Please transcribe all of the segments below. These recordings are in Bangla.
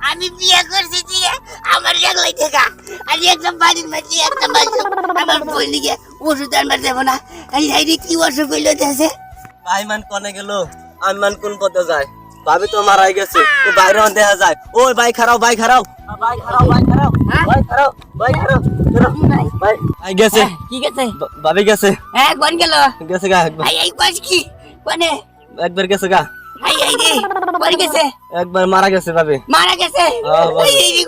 আমি বিয়ে করছি দিয়ে আমার জাগলাই থেকে আমি একটা বাড়ির মাঝে একটা মাঝে আমার বোনকে ওষুধ আনবার দেবো না। এই কি অসুখ হইল দেশে ভাই মান কোনে গেল? আমি মান কোন পথে যায়? ভাবি তো মারাই গেছে। ও বাইরে দেখা যায়। ওই ভাই খারাও ভাই খারাও। ভাই খারাও ভাই খারাও। ভাই খারাও ভাই খারাও। ভাই? আই গেছে। কি গেছে? ভাবি গেছে। হ্যাঁ কোন গেল? গেছে গা একবার। আই আই কি? কোনে? একবার গেছে গা। আই আই রে গেছে একবার মারা গেছে ভাবি মারা গেছে হ্যাঁ। এই এই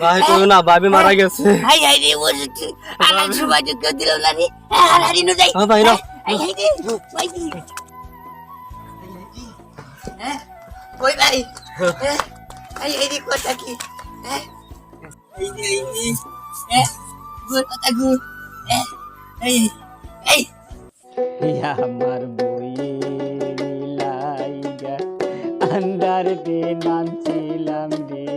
ভাই কই না ভাবি মারা গেছে আই আই রে ওষুধ আনার সময় তো কেউ দিল না রে হ্যাঁ হারিনো যাই হ্যাঁ, ভাই, না। আই আই রে ভাই হ্যাঁ কই ভাই হ্যাঁ আই আই রে কথা কি হ্যাঁ এই রে এই রে হ্যাঁ গুড কথা গুড হ্যাঁ এই এই আমার আন্দার দে নামছিলাম দিন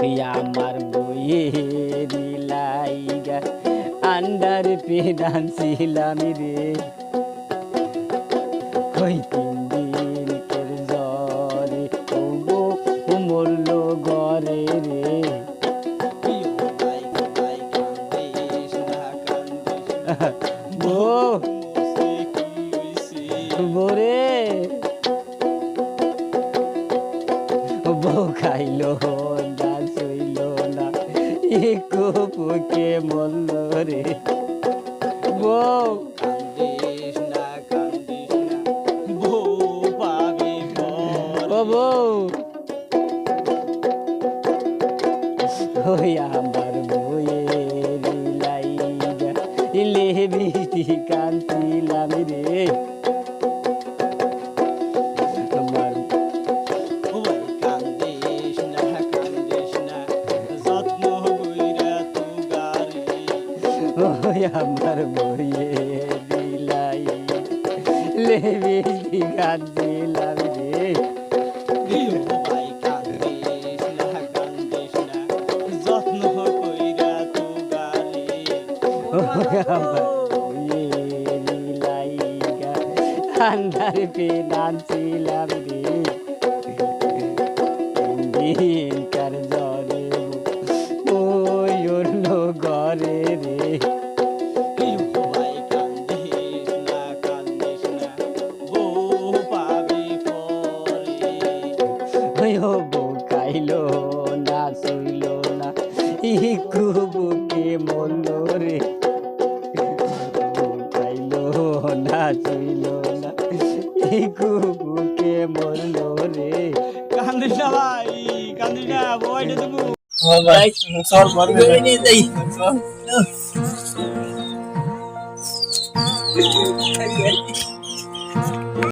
তুই আমার বইয়ে লাইগা আন্ডার পেডান ছিলাম রে কই তিন দিন কের জ্বরে ও গো ও গরে রে বোরে বউ একটু পুকে মল্ল রে। বউ আমার বইয়ের লাইগা ইলে বৃষ্টি কান্তিলাম রে। ওই আমার বইয়ের লাই লে বৃষ্টি কান্তিলাম রে। আন্ধার পে নাচছিলাম রে। খাইলো না সইল না ইকু বুকে মল্ল রে। খাইলো না সইল না ইকু বুকে মল্ল রে। কান্দিস না ভাই কান্দিস না বইটা দেবো ভাই চল বলবে নিয়ে যাই। nữa